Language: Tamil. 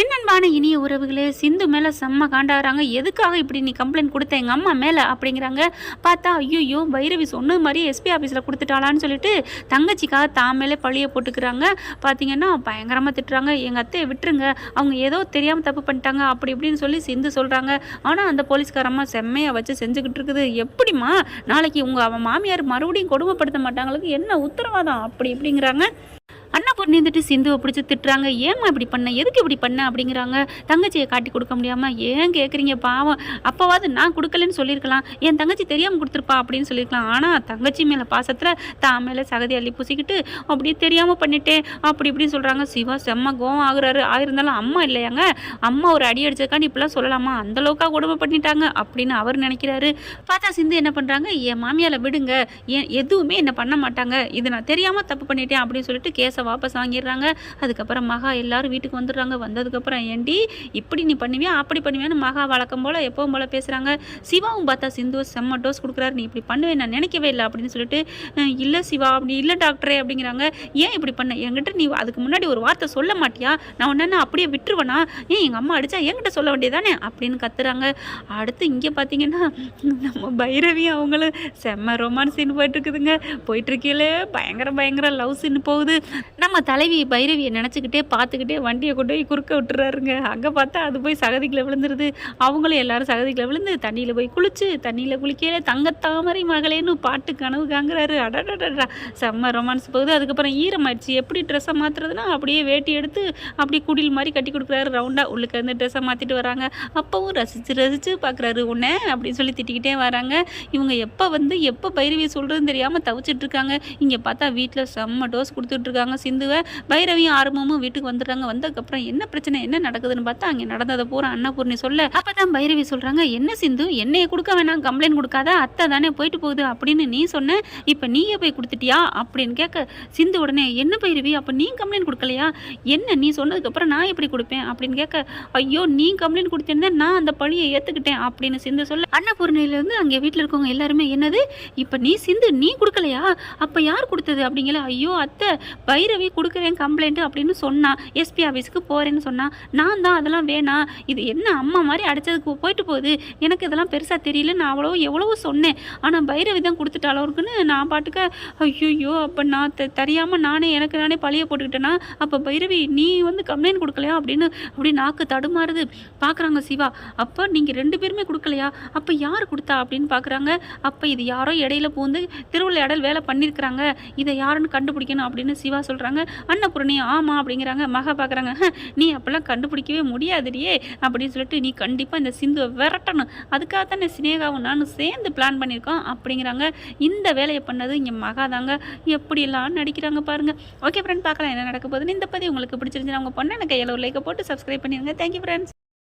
என்னன்பான இனிய உறவுகளே சிந்து மேலே செம்ம காண்டாகிறாங்க எதுக்காக இப்படி நீ கம்ப்ளைண்ட் கொடுத்த? எங்கள் அம்மா மேலே அப்படிங்கிறாங்க. பார்த்தா ஐயோ பைரவி சொன்னது மாதிரி எஸ்பி ஆஃபீஸில் கொடுத்துட்டாளான்னு சொல்லிட்டு தங்கச்சிக்காக தான் மேலே பழிய போட்டுக்கிறாங்க. பார்த்தீங்கன்னா பயங்கரமாக திட்டுறாங்க. எங்கள் அத்தையை விட்டுருங்க. அவங்க ஏதோ தெரியாமல் தப்பு பண்ணிட்டாங்க. அப்படி இப்படின்னு சொல்லி சிந்து சொல்கிறாங்க ஆனால் அந்த போலீஸ்காரம்மா செம்மையாக வச்சு செஞ்சுக்கிட்டு இருக்குது. எப்படிம்மா? நாளைக்கு உங்கள் அவன் மாமியார் மறுபடியும் கொடுமைப்படுத்த மாட்டாங்களுக்கு என்ன உத்தரவாதம்? அப்படி இப்படிங்கிறாங்க. அண்ணா இருந்துட்டு சிந்துவை பிடிச்சி திட்டுறாங்க. ஏம்மா இப்படி பண்ண? எதுக்கு இப்படி பண்ண? அப்படிங்கிறாங்க. தங்கச்சியை காட்டி கொடுக்க முடியாமல் ஏன் கேட்குறீங்க பாவம்? அப்போவாது நான் கொடுக்கலன்னு சொல்லியிருக்கலாம். என் தங்கச்சி தெரியாமல் கொடுத்துருப்பா அப்படின்னு சொல்லியிருக்கலாம். ஆனால் தங்கச்சி மேலே பாசத்தில் தான் மேலே சகதி அள்ளி பூசிக்கிட்டு அப்படியே தெரியாமல் பண்ணிட்டேன். அப்படி இப்படின்னு சொல்கிறாங்க சிவா செம்ம கோவம் ஆகுறாரு. ஆயிருந்தாலும் அம்மா இல்லையாங்க? அம்மா ஒரு அடி அடிச்சதுக்காண்டி இப்படிலாம் சொல்லலாமா? அந்த அளவுக்கா கொடுமை பண்ணிட்டாங்க அப்படின்னு அவர் நினைக்கிறாரு. பார்த்தா சிந்து என்ன பண்ணுறாங்க என் மாமியால் விடுங்க. ஏன் எதுவுமே என்ன பண்ண மாட்டாங்க. இது நான் தெரியாமல் தப்பு பண்ணிட்டேன். அப்படின்னு சொல்லிட்டு கேசவா வாபஸ் வாங்கிடுறாங்க அதுக்கப்புறம் மகா எல்லாரும் வீட்டுக்கு வந்துடுறாங்க. வந்ததுக்கப்புறம் ஏண்டி இப்படி நீ பண்ணுவியா? அப்படி பண்ணுவியான்னு மகா வழக்கம் போல் எப்பவும் போல் பேசுகிறாங்க சிவாவும் பார்த்தா சிந்து செம்ம டோஸ் கொடுக்குறாரு. நீ இப்படி பண்ணுவேன் நான் நினைக்கவே இல்லை அப்படின்னு சொல்லிட்டு இல்லை சிவா அப்படி இல்லை டாக்டரே அப்படிங்கிறாங்க. ஏன் இப்படி பண்ண? என்கிட்ட நீ அதுக்கு முன்னாடி ஒரு வார்த்தை சொல்ல மாட்டியா? நான் உடனே அப்படியே விட்டுருவேனா? ஏன் எங்கள் அம்மா அடித்தா என்கிட்ட சொல்ல வேண்டியதானே? அப்படின்னு கத்துறாங்க. அடுத்து இங்கே பார்த்தீங்கன்னா நம்ம பைரவி அவங்களும் செம்ம ரொமான்ஸ் சீன் போயிட்டுருக்குதுங்க இருக்குதுங்க. பயங்கர பயங்கர லவ் சீன் போகுது. நம்ம தலைவி பைரவியை நினச்சிக்கிட்டே பார்த்துக்கிட்டே வண்டியை கொண்டு போய் குறுக்க விட்டுறாருங்க. அங்கே பார்த்தா அது போய் சகதிக்குள்ள விழுந்துருது. அவங்களும் எல்லாரும் சகதிக்குள்ள விழுந்து தண்ணியில் போய் குளிச்சு தண்ணியில் குளிக்கையில தங்கத்தாமரை மகளேன்னு பாட்டு கனவு காங்குறாரு அடடடா செம்ம ரொமான்ஸ் போகுது. அதுக்கப்புறம் ஈரமாயிடுச்சு. எப்படி ட்ரெஸ்ஸை மாற்றுறதுனா அப்படியே வேட்டி எடுத்து அப்படியே குடில் மாதிரி கட்டி கொடுக்குறாரு ரவுண்டாக உள்ளுக்கு வந்து ட்ரெஸ்ஸை மாற்றிட்டு வராங்க. அப்போவும் ரசித்து ரசித்து பார்க்குறாரு உன்னை அப்படின்னு சொல்லி திட்டிக்கிட்டே வராங்க. இவங்க எப்போ வந்து எப்போ பைரவியை சொல்கிறதுன்னு தெரியாமல் தவிச்சிட்ருக்காங்க இங்கே பார்த்தா வீட்டில் செம்ம டோஸ் கொடுத்துட்ருக்காங்க சிந்துவை பைரவியும் ஆரம்பமும் வீட்டுக்கு வந்துடுறாங்க. வந்ததுக்கப்புறம் என்ன பிரச்சனை என்ன நடக்குதுன்னு பார்த்தா அங்கே நடந்ததை பூரா அன்னபூர்ணி சொல்ல. அப்போ தான் பைரவி சொல்கிறாங்க என்ன சிந்து? என்னையை கொடுக்க வேணாம் கம்ப்ளைண்ட் கொடுக்காத அத்தை தானே போயிட்டு போகுது அப்படின்னு நீ சொன்ன. இப்போ நீயே போய் கொடுத்துட்டியா? அப்படின்னு கேட்க சிந்து உடனே என்ன பைரவி? அப்போ நீ கம்ப்ளைண்ட் கொடுக்கலையா? என்ன நீ சொன்னதுக்கப்புறம் நான் எப்படி கொடுப்பேன்? அப்படின்னு கேட்க ஐயோ நீ கம்ப்ளைண்ட் கொடுத்தேன்னா நான் அந்த பழியை ஏற்றுக்கிட்டேன் அப்படின்னு சிந்து சொல்ல. அன்னபூர்ணிலேருந்து அங்கே வீட்டில் இருக்கவங்க எல்லாருமே என்னது? இப்போ நீ சிந்து நீ கொடுக்கலையா? அப்போ யார் கொடுத்தது? அப்படிங்கல ஐயோ அத்தை பைரவி கொடுக்குறேன் கம்ப்ளைண்ட் அப்படின்னு சொன்னான் எஸ்பி ஆஃபீஸுக்கு போகிறேன்னு சொன்னான் நான் தான் அதெல்லாம் வேணாம் இது என்ன அம்மா மாதிரி அடித்ததுக்கு போயிட்டு போகுது? எனக்கு இதெல்லாம் பெருசாக தெரியல. நான் அவ்வளோ எவ்வளவோ சொன்னேன். ஆனால் பைரவி தான் கொடுத்துட்டாலோ இருக்குன்னு நான் பாட்டுக்க ஐயோ அப்போ நான் தெ தெரியாமல் நானே எனக்கு நானே பழிய போட்டுக்கிட்டேன்னா அப்போ பைரவி நீ வந்து கம்ப்ளைண்ட் கொடுக்கலையா? அப்படின்னு அப்படி நாக்கு தடுமாறுது. பார்க்குறாங்க சிவா. அப்போ நீங்கள் ரெண்டு பேருமே கொடுக்கலையா? அப்போ யார் கொடுத்தா? அப்படின்னு பார்க்குறாங்க அப்போ இது யாரோ இடையில பூந்து திருவிளையாடல் வேலை பண்ணியிருக்கிறாங்க இதை யாருன்னு கண்டுபிடிக்கணும்? அப்படின்னு சிவா சொல்கிறாங்க அன்னபூர்ணி ஆமாம் அப்படிங்கிறாங்க. மகா பார்க்குறாங்க நீ அப்போல்லாம் கண்டுபிடிக்கவே முடியாதுடியே அப்படின்னு சொல்லிட்டு நீ கண்டிப்பாக இந்த சிந்துவை விரட்டணும். அதுக்காக தானே சினேகாவும் நானும் சேர்ந்து பிளான் பண்ணியிருக்கோம் அப்படிங்கிறாங்க. இந்த வேலையை பண்ணது இங்கே மகா தாங்க. எப்படியெல்லாம் நடிக்கிறாங்க பாருங்க. ஓகே ஃப்ரெண்ட் பார்க்கலாம் என்ன நடக்க போகுதுன்னு. இந்த பதிவு உங்களுக்கு பிடிச்சிருந்துச்சு அவங்க பொண்ணு எனக்கு கையில் ஒரு லைக்கை போட்டு சப்ஸ்கிரைப் பண்ணிடுங்க தேங்க்யூ ஃப்ரெண்ட்ஸ்